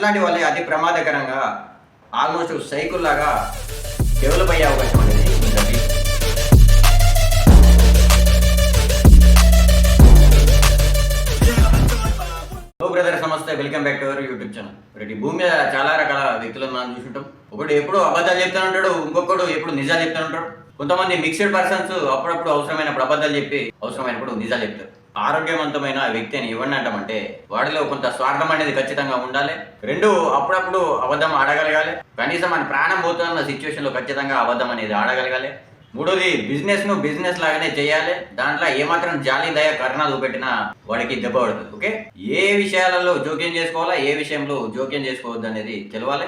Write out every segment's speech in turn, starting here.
అట్లాంటి వాళ్ళే అతి ప్రమాదకరంగా ఆల్మోస్ట్ సైకిల్ లాగా డెవలప్ అయ్యే అవకాశం అనేది ఉంటుంది బ్రదర్ నమస్తే. Welcome back to our YouTube channel Reddy భూమి మీద చాలా రకాల వ్యక్తులను మనం చూసుంటాం. ఒకటి ఎప్పుడు అబద్ధాలు చెప్తా ఉంటాడు ఇంకొకడు ఎప్పుడు నిజాలు చెప్తా ఉంటాడు. కొంతమంది మిక్స్డ్ పర్సన్స్ అప్పుడప్పుడు అవసరమైనప్పుడు అబద్ధాలు చెప్పి అవసరమైనప్పుడు నిజాలు చెప్తారు. ఆరోగ్యవంతమైన వ్యక్తిని ఇవ్వండి అంటామంటే వాడిలో కొంత స్వార్థం అనేది ఖచ్చితంగా ఉండాలి. రెండు అప్పుడప్పుడు అబద్ధం ఆడగలగాలి. కనీసం మన ప్రాణం పోతున్న సిచ్యువేషన్లో ఖచ్చితంగా అబద్ధం అనేది ఆడగలగాలి. మూడోది బిజినెస్ను బిజినెస్ లాగానే చేయాలి. దాంట్లో ఏమాత్రం జాలి దయ కరుణ చూపెట్టినా వాడికి దెబ్బ పడుతుంది. ఓకే? ఏ విషయాలలో జోక్యం చేసుకోవాలా ఏ విషయంలో జోక్యం చేసుకోవద్దు అనేది తెలవాలి.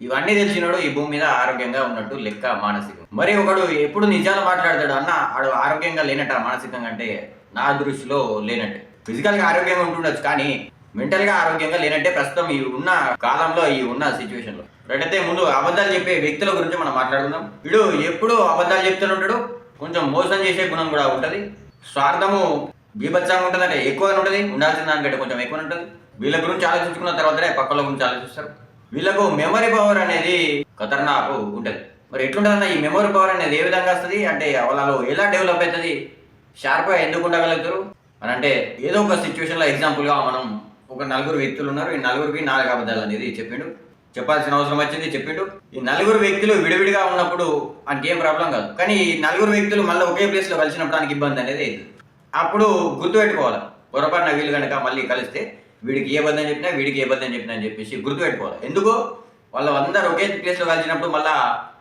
ఇవన్నీ తెలిసినాడు ఈ భూమి మీద ఆరోగ్యంగా ఉన్నట్టు లెక్క మానసికం. మరి ఒకడు ఎప్పుడు నిజాలు మాట్లాడతాడు అన్న ఆడు ఆరోగ్యంగా లేనట్ట మానసికంగా అంటే నా దృష్టిలో లేనట్టే. ఫిజికల్గా ఆరోగ్యంగా ఉంటుండొచ్చు కానీ మెంటల్గా ఆరోగ్యంగా లేనట్టే ప్రస్తుతం ఈ ఉన్న కాలంలో ఈ ఉన్న సిచ్యువేషన్లో. అయితే ముందు అబద్ధాలు చెప్పే వ్యక్తుల గురించి మనం మాట్లాడుకుందాం. వీడు ఎప్పుడు అబద్ధాలు చెప్తుంటాడు కొంచెం మోసం చేసే గుణం కూడా ఉంటది. స్వార్థము బీభత్సంగా ఉంటుంది అంటే ఎక్కువగా ఉంటుంది. ఉండాల్సిన దానికంటే కొంచెం ఎక్కువ ఉంటుంది. వీళ్ళ గురించి ఆలోచించుకున్న తర్వాతనే పక్కల గురించి ఆలోచిస్తారు. వీళ్ళకు మెమరీ పవర్ అనేది ఖతర్నాకు ఉంటుంది. మరి ఎట్లుంటుందన్న ఈ మెమరీ పవర్ అనేది ఏ విధంగా వస్తుంది? అంటే వాళ్ళలో ఎలా డెవలప్ అవుతుంది? షార్ప్గా ఎందుకు ఉండగలుగుతారు? అని అంటే ఏదో ఒక సిచ్యువేషన్లో ఎగ్జాంపుల్గా మనం ఒక నలుగురు వ్యక్తులు ఉన్నారు. ఈ నలుగురికి నాలుగు అబద్ధాలు అనేది చెప్పిండు. చెప్పాల్సిన అవసరం వచ్చింది చెప్పిండు. ఈ నలుగురు వ్యక్తులు విడివిడిగా ఉన్నప్పుడు ఆయనకి ఏం ప్రాబ్లం కాదు. కానీ ఈ నలుగురు వ్యక్తులు మళ్ళీ ఒకే ప్లేస్లో కలిసినప్పుడు ఆయనకి ఇబ్బంది అనేది అప్పుడు గుర్తుపెట్టుకోవాలి పొరపాటున వీళ్ళు కనుక మళ్ళీ కలిస్తే వీడికి ఏ అబద్ధం చెప్పినా వీడికి ఏ అబద్ధం చెప్పినా అని చెప్పేసి గుర్తుపెట్టుకోవాలి ఎందుకు వాళ్ళు అందరూ ఒకే ప్లేస్లో కలిసినప్పుడు మళ్ళీ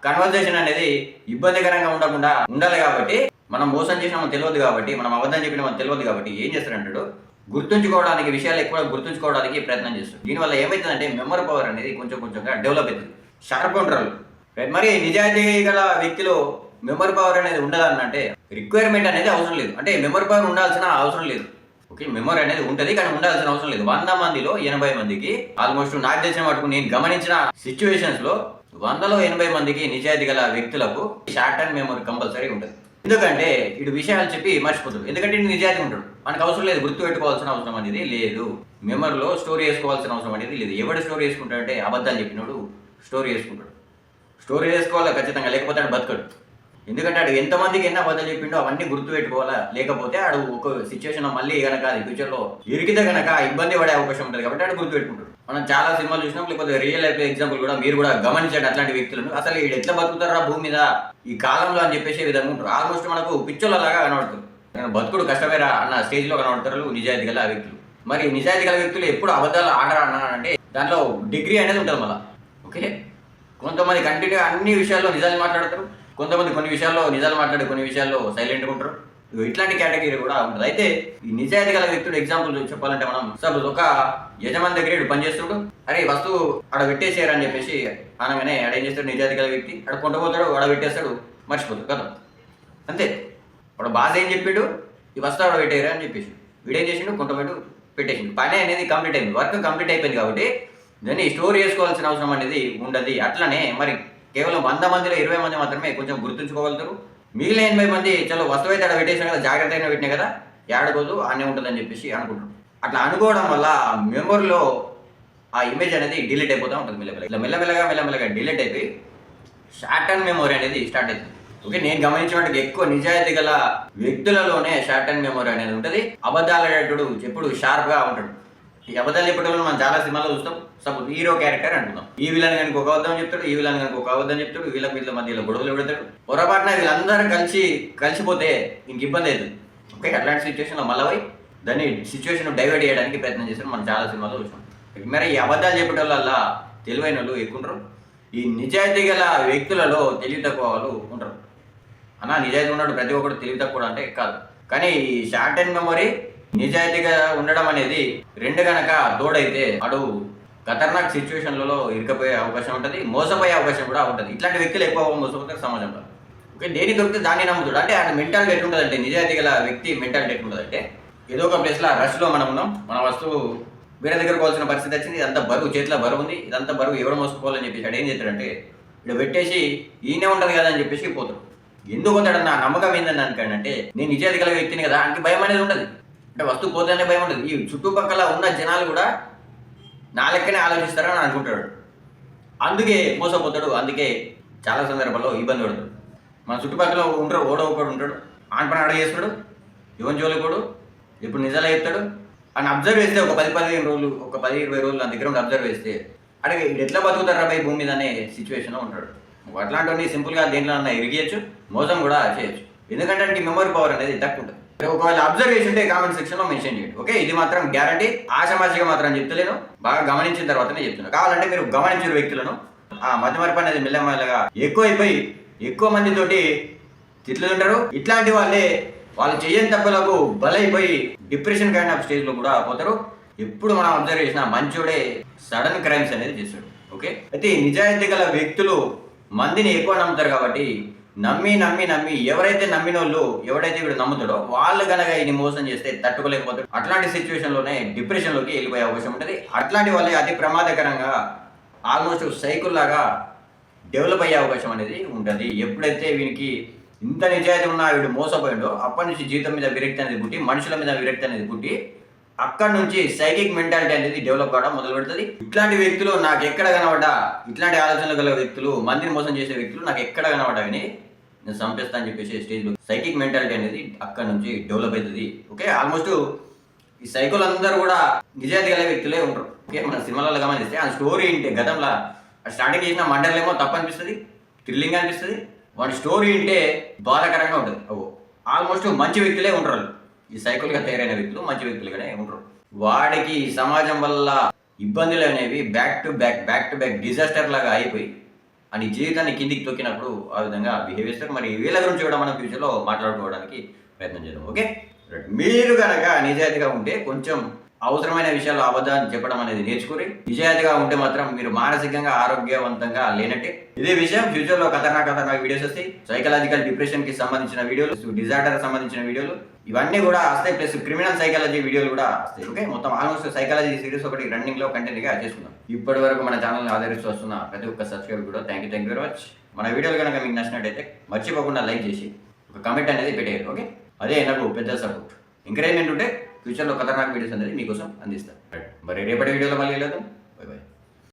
కన్వర్జేషన్ అనేది ఇబ్బందికరంగా ఉండకుండా ఉండాలి కాబట్టి మనం మోసం చేసినామో తెలియదు కాబట్టి మనం అబద్ధం చెప్పినామో తెలియదు కాబట్టి ఏం చేస్తారంటాడు గుర్తుంచుకోవడానికి విషయాలు ఎక్కువ గుర్తుంచుకోవడానికి ప్రయత్నం చేస్తాడు. దీనివల్ల ఏమవుతుందంటే మెమరీ పవర్ అనేది కొంచెం కొంచెంగా డెవలప్ అవుతుంది. షార్ప్ ఉంటారు మరి నిజాయితీ గల వ్యక్తిలో మెమరీ పవర్ అనేది ఉండదన్నంటే రిక్వైర్మెంట్ అనేది అవసరం లేదు. అంటే మెమరీ పవర్ ఉండాల్సిన అవసరం లేదు. ఓకే మెమరీ అనేది ఉంటుంది కానీ ఉండాల్సిన అవసరం లేదు. వంద మందిలో ఎనభై మందికి ఆల్మోస్ట్ నాకు తెలిసిన మటుకు నేను గమనించిన సిచ్యువేషన్స్లో వందలో ఎనభై మందికి నిజాయితీ గల వ్యక్తులకు షార్ట్ టర్మ్ మెమరీ కంపల్సరీ ఉంటుంది. ఎందుకంటే ఇటు విషయాలు చెప్పి మర్చిపోతాడు ఎందుకంటే ఇటు నిజాయితీ ఉంటాడు. మనకు అవసరం లేదు గుర్తు పెట్టుకోవాల్సిన అవసరం అనేది లేదు. మెమరీలో స్టోరీ వేసుకోవాల్సిన అవసరం అనేది లేదు. ఎవడు స్టోరీ వేసుకుంటాడంటే అబద్ధాలు చెప్పినోడు స్టోరీ వేసుకుంటాడు. స్టోరీ వేసుకోవాలి? ఖచ్చితంగా. లేకపోతే బతకడు. ఎందుకంటే ఆడు ఎంతమందికి ఎన్ని అబద్ధాలు చెప్పిండో అవన్నీ గుర్తు పెట్టుకోవాలా లేకపోతే ఆడు ఒక సిచ్యువేషన్ మళ్ళీ కనుక అది ఫ్యూచర్లో ఇరికితే కనుక ఇబ్బంది పడే అవకాశం ఉంటుంది కాబట్టి ఆడు గుర్తుపెట్టుకుంటాడు. మనం చాలా సినిమాలు చూసినాం లేకపోతే రియల్ లైఫ్ ఎగ్జాంపుల్ కూడా మీరు కూడా గమనించండి అట్లాంటి వ్యక్తులను. అసలు వీడు ఎట్లా బతుకుతారా భూమి మీద? ఈ కాలంలో అని చెప్పేసి విధంగా ఉంటారు ఆల్మోస్ట్ మనకు పిచ్చోళ్ళలాగా కనబడుతుంది. కానీ బతుకుడు కష్టమేరా అన్న స్టేజ్లో కనబడతారు నిజాయితీ గల వ్యక్తులు. మరి నిజాయితీ గల వ్యక్తులు ఎప్పుడు అబద్ధాలు ఆడరా అన్నా అంటే దాంట్లో డిగ్రీ అనేది ఉంటుంది మళ్ళీ. ఓకే? కొంతమంది కంటిన్యూ అన్ని విషయాల్లో నిజాలు మాట్లాడతారు. కొంతమంది కొన్ని విషయాల్లో నిజాలు మాట్లాడి కొన్ని విషయాల్లో సైలెంట్గా ఉంటారు. ఇట్లాంటి కేటగిరీ కూడా ఉంటుంది. అయితే ఈ నిజాయితీ గల వ్యక్తుడు ఎగ్జాంపుల్ చెప్పాలంటే మనం సపోజ్ ఒక యజమాని దగ్గర ఇటు పనిచేస్తుడు అరే ఈ వస్తువు ఆడ పెట్టేసారు అని చెప్పేసి అనగానే ఆడ ఏం చేస్తాడు? నిజాయితీ గల వ్యక్తి ఆడ కొంటపోతాడు ఆడ పెట్టేస్తాడు మర్చిపోతాడు. కదా అంతే. వాడు బాధ ఏం చెప్పాడు? ఈ వస్తువు ఆడ పెట్టారు అని చెప్పేసి. వీడేం చేసిండు? కొంటపోయాడు పెట్టేసిండు. పని అనేది కంప్లీట్ అయింది. వర్క్ కంప్లీట్ అయిపోయింది కాబట్టి దాన్ని స్టోర్ చేసుకోవాల్సిన అవసరం అనేది ఉండదు. అట్లనే మరి కేవలం వంద మందిలో ఇరవై మంది మాత్రమే కొంచెం గుర్తుంచుకోగలుగుతారు. మిగిలిన ఎనభై మంది చలో వస్తువు అయితే అక్కడ పెట్టేసాను కదా జాగ్రత్త అయినా పెట్టినా కదా ఏడకోదు అనే ఉంటుందని చెప్పేసి అనుకుంటారు. అట్లా అనుకోవడం వల్ల మెమొరీలో ఆ ఇమేజ్ అనేది డిలీట్ అయిపోతూ ఉంటుంది మెల్లమెల్లగా. ఇట్లా మెల్లమెల్లగా మెల్లమెల్లగా డిలీట్ అయిపోయి షార్ట్ టర్మ్ మెమొరీ అనేది స్టార్ట్ అవుతుంది. ఓకే నేను గమనించినట్టు ఎక్కువ నిజాయితీ గల వ్యక్తులలోనే షార్ట్ టర్మ్ మెమొరీ అనేది ఉంటుంది. అబద్ధాలు ఆడేటప్పుడు ఎప్పుడు షార్ప్గా ఉంటాడు. ఈ అబద్ధాలు చెప్పడం మనం చాలా సినిమాలో చూస్తాం. సపోజ్ హీరో క్యారెక్టర్ అంటున్నాం ఈ విలన్ కనుక ఒక అవద్దని చెప్తాడు ఈ విలన్ కనుక ఒక అవద్దని చెప్తాడు వీళ్ళ వీళ్ళ మధ్యలో గొడవలు పెడతాడు. పొరపాటున వీళ్ళందరూ కలిసి కలిసిపోతే ఇంక ఇబ్బంది లేదు. ఓకే అట్లాంటి సిచ్యువేషన్లో మళ్ళీ పోయి దాన్ని సిచ్యువేషన్ డైవర్ట్ చేయడానికి ప్రయత్నం చేస్తారు. మనం చాలా సినిమాలో చూసాం మరి ఈ అబద్ధాలు చెప్పడం వల్ల తెలివైన వాళ్ళు ఎక్కువ ఈ నిజాయితీ గల వ్యక్తులలో తెలివి తక్కువ వాళ్ళు ఉంటారు. అన్న నిజాయితీ ఉన్నాడు ప్రతి ఒక్కరు తెలివి తక్కువ అంటే కాదు. కానీ ఈ షార్ట్ అండ్ మెమొరీ నిజాయితీగా ఉండడం అనేది రెండు గనక తోడైతే అడు ఖతర్నాక్ సిచ్యువేషన్లలో ఇరుకపోయే అవకాశం ఉంటుంది మోసపోయే అవకాశం కూడా ఉంటుంది. ఇట్లాంటి వ్యక్తులు ఎక్కువ మోసపోతారు సమాజంలో. ఓకే దేని దొరికితే దాన్ని నమ్ముతాడు. అంటే ఆయన మెంటాలిటీ ఎట్లుంటుందంటే నిజాయితీ గల వ్యక్తి మెంటాలిటీ ఎట్లుంటుందంటే ఏదో ఒక ప్లేస్లో రష్లో మనం ఉన్నాం మన వస్తువు వేరే దగ్గర పోవాల్సిన పరిస్థితి వచ్చింది ఇదంతా బరువు చేతిలో బరువు ఉంది ఇదంతా బరువు ఎవరు మోసుకోవాలని చెప్పేసి వాడు ఏం చేస్తాడంటే ఇక్కడ పెట్టేసి ఈయనే ఉంటుంది కదా అని చెప్పేసి పోతాడు. ఎందుకు పోతాడన్న నా నమ్మకం ఏందని అనుకోండి నేను నిజాయితీ గల వ్యక్తిని కదా అంటే భయం అనేది ఉండదు. అంటే వస్తువు పోతేనే భయం ఉండదు ఈ చుట్టుపక్కల ఉన్న జనాలు కూడా నా లెక్కనే ఆలోచిస్తారని అనుకుంటాడు. అందుకే మోసపోతాడు. అందుకే చాలా సందర్భాల్లో ఇబ్బంది పడతాడు. మన చుట్టుపక్కల ఉంటాడు ఓడో ఒకడు ఉంటాడు. ఆన్ పని అడగ చేస్తాడు. యువన్ జోలికోడు ఇప్పుడు నిజాలు చెప్తాడు. అని అబ్జర్వ్ చేస్తే ఒక పది పదిహేను రోజులు ఒక పది ఇరవై రోజులు నా దగ్గర ఉండి అబ్జర్వ్ చేస్తే అంటే ఎట్లా బతుకుతారా భయ భూమి మీద అనే సిచ్యువేషన్లో ఉంటాడు. అట్లాంటివన్నీ సింపుల్గా దేంట్లో అన్న ఇరిగేయచ్చు. మోసం కూడా చేయొచ్చు. ఎందుకంటే దానికి మెమరీ పవర్ అనేది తక్కువ ఉంటుంది. ఒకవేళ అబ్జర్వేషన్ చేసి ఉంటే కామెంట్ సెక్షన్లో మెన్షన్ చేయండి. ఓకే ఇది మాత్రం గ్యారంటీ ఆశమాసిగా మాత్రం చెప్తలేను. బాగా గమనించిన తర్వాతనే చెప్తున్నాను కావాలంటే మీరు గమనించిన వ్యక్తులను. ఆ మధ్యమరపు అనేది మెల్లమెల్లగా ఎక్కువైపోయి ఎక్కువ మందితోటి తిట్లుంటారు ఇట్లాంటి వాళ్ళే వాళ్ళు చేయని తప్పులకు బలైపోయి డిప్రెషన్ కైండ్ ఆఫ్ స్టేజ్లో కూడా పోతారు. ఎప్పుడు మనం అబ్జర్వ్ చేసిన మంచోడే సడన్ క్రైమ్స్ అనేది చేస్తాడు. ఓకే అయితే నిజాయితీ గల వ్యక్తులు మందిని ఎక్కువ నమ్ముతారు కాబట్టి నమ్మి నమ్మి నమ్మి ఎవరైతే నమ్మిన వాళ్ళు ఎవడైతే వీడు నమ్ముతాడో వాళ్ళు కనుక ఈయన మోసం చేస్తే తట్టుకోలేకపోతాడు అట్లాంటి సిచ్యువేషన్లోనే డిప్రెషన్లోకి వెళ్ళిపోయే అవకాశం ఉంటుంది. అట్లాంటి వాళ్ళే అతి ప్రమాదకరంగా ఆల్మోస్ట్ సైకిల్ లాగా డెవలప్ అయ్యే అవకాశం అనేది ఉంటుంది. ఎప్పుడైతే వీనికి ఇంత నిజాయితీ ఉన్నా వీడు మోసపోయాడో అప్పటి నుంచి జీవితం మీద విరక్తి అనేది పుట్టి మనుషుల మీద విరక్తి అనేది పుట్టి అక్కడి నుంచి సైకిక్ మెంటాలిటీ అనేది డెవలప్ కావడం మొదలు పెడుతుంది. ఇట్లాంటి వ్యక్తులు నాకు ఎక్కడ కనబడ్డా ఇట్లాంటి ఆలోచనలు గల వ్యక్తులు మందిని మోసం చేసే వ్యక్తులు నాకు ఎక్కడ కనబడ్డా కానీ నేను చంపేస్తా అని చెప్పేసి స్టేజ్లో సైకిక్ మెంటాలిటీ అనేది అక్కడ నుంచి డెవలప్ అవుతుంది. ఓకే ఆల్మోస్ట్ ఈ సైకోలు అందరూ కూడా నిజాయితీ గల వ్యక్తులే ఉంటారు. ఓకే మన సినిమాలలో గమనిస్తే ఆ స్టోరీ ఏంటి? గతంలో స్టార్టింగ్ చేసిన మండలేమో తప్పు అనిపిస్తుంది థ్రిల్లింగ్ అనిపిస్తుంది. వాడి స్టోరీ ఉంటే బాధాకరంగా ఉంటుంది. ఓ ఆల్మోస్ట్ మంచి వ్యక్తులే ఉంటారు ఈ సైకిల్గా తయారైన వ్యక్తులు మంచి వ్యక్తులుగానే ఉంటారు. వాడికి ఈ సమాజం వల్ల ఇబ్బందులు అనేవి back to back back to back disaster లాగా అయిపోయి అని జీవితాన్ని కిందికి తొక్కినప్పుడు ఆ విధంగా బిహేవ్ చేస్తారు. మరి వీళ్ళ గురించి కూడా మనం ఫ్యూచర్లో మాట్లాడుకోవడానికి ప్రయత్నం చేద్దాం ఓకే? మీరు కనుక నిజాయితీగా ఉంటే కొంచెం అవసరమైన విషయాలు అబద్ధాన్ని చెప్పడం అనేది నేర్చుకుని నిజాయితీగా ఉంటే మాత్రం మీరు మానసికంగా ఆరోగ్యవంతంగా లేనట్టే. ఇదే విషయం ఫ్యూచర్లో ఖతర్నాక్ ఖతర్నాక్ వీడియోస్ వస్తాయి. సైకలాజికల్ డిప్రెషన్కి సంబంధించిన వీడియోలు డిజార్డర్ సంబంధించిన వీడియోలు. ఇవన్నీ కూడా వస్తాయి. ప్లస్ క్రిమినల్ సైకాలజీ వీడియోలు కూడా వస్తాయి. ఓకే? మొత్తం ఆల్మోస్ట్ సైకాలజీ సిరీస్ ఒకటి రన్నింగ్లో కంటెంట్ చేసుకుందాం. ఇప్పటి వరకు మన ఛానల్ ఆదరిస్తూ వస్తున్న ప్రతి ఒక్క సబ్స్క్రైబర్ కూడా thank you thank you very much మన వీడియోలు కనుక మీకు నచ్చినట్టయితే మర్చిపోకుండా లైక్ చేసి ఒక కమెంట్ అనేది పెట్టేయాలి. ఓకే? అదే నాకు పెద్ద సపోర్ట్ ఎంకరేజ్మెంట్ ఉంటే ఫ్యూచర్లో ఖతర్నాక్ వీడియోస్ అనేది మీకోసం అందిస్తాను. మరి రేపటి వీడియోలో మళ్ళీ వెళ్దాం. Bye bye